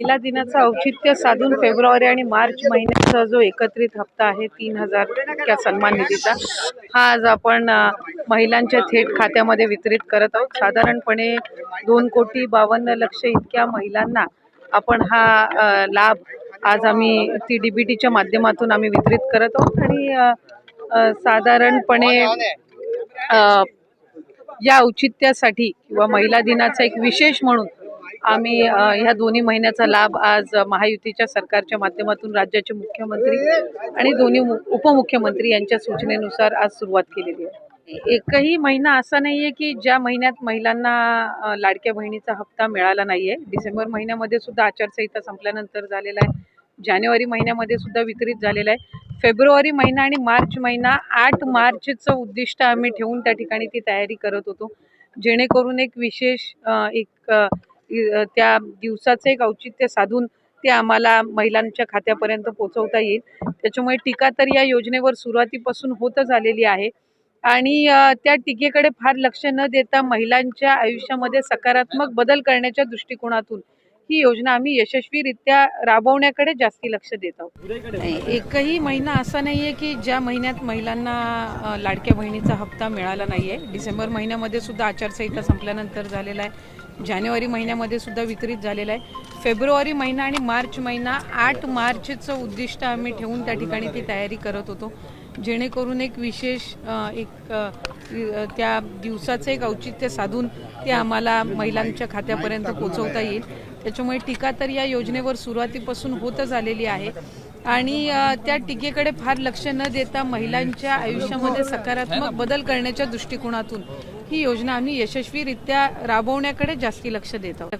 महिला दिनाचं औचित्य साधून फेब्रुवारी आणि मार्च महिन्याचा जो एकत्रित हप्ता आहे तीन हजार इतक्या सन्मान निधीचा हा आज आपण महिलांच्या थेट खात्यामध्ये वितरित करत आहोत. साधारणपणे दोन कोटी बावन्न लक्ष इतक्या महिलांना आपण हा लाभ आज आम्ही ती डी बी टीच्या माध्यमातून आम्ही वितरित करत आहोत. आणि साधारणपणे या औचित्यासाठी किंवा महिला दिनाचा एक विशेष म्हणून आम्ही ह्या दोन्ही महिन्याचा लाभ आज महायुतीच्या सरकारच्या माध्यमातून राज्याचे मुख्यमंत्री आणि दोन्ही मु- उपमुख्यमंत्री यांच्या सूचनेनुसार आज सुरुवात केलेली आहे. एकही महिना असा नाही आहे की ज्या महिन्यात महिलांना लाडक्या बहिणीचा हप्ता मिळाला नाही आहे डिसेंबर महिन्यामध्ये सुद्धा आचारसंहिता संपल्यानंतर झालेला आहे. जानेवारी महिन्यामध्ये सुद्धा वितरित झालेला आहे. फेब्रुवारी महिना आणि मार्च महिना आठ मार्चचं उद्दिष्ट आम्ही ठेवून त्या ठिकाणी ती तयारी करत होतो. जेणेकरून एक विशेष एक त्या दिवसाचं एक औचित्य साधून ते आम्हाला महिलांच्या खात्यापर्यंत पोहोचवता येईल. त्याच्यामुळे टीका तर या योजनेवर सुरुवातीपासून होतच आलेली आहे. आणि त्या टीकेकडे फार लक्ष न देता महिलांच्या आयुष्यामध्ये सकारात्मक बदल करण्याच्या दृष्टिकोनातून ही योजना आम्ही यशस्वीरित्या राबवण्याकडे जास्ती लक्ष देत आहोत. एकही महिना असा नाही आहे की ज्या महिन्यात महिलांना लाडक्या बहिणीचा हप्ता मिळाला नाही आहे डिसेंबर महिन्यामध्ये सुद्धा आचारसंहिता संपल्यानंतर झालेला आहे. जानेवारी महिन्यामध्ये सुद्धा वितरित झालेला आहे. फेब्रुवारी महिना आणि मार्च महिना आठ मार्चचं उद्दिष्ट आम्ही ठेवून त्या ठिकाणी ती तयारी करत होतो. जेणेकरून एक विशेष एक त्या दिवसाचं एक औचित्य साधून ते आम्हाला महिलांच्या खात्यापर्यंत पोहोचवता येईल. त्याच्यामुळे टीका तर या योजनेवर सुरुवातीपासून होतच आलेली आहे. आणि त्या टीकेकडे फार लक्ष न देता महिलांच्या आयुष्यामध्ये सकारात्मक बदल करण्याच्या दृष्टिकोनातून ही योजना आम्ही यशस्वीरित्या राबवण्याकडे जास्ती लक्ष देत आहोत.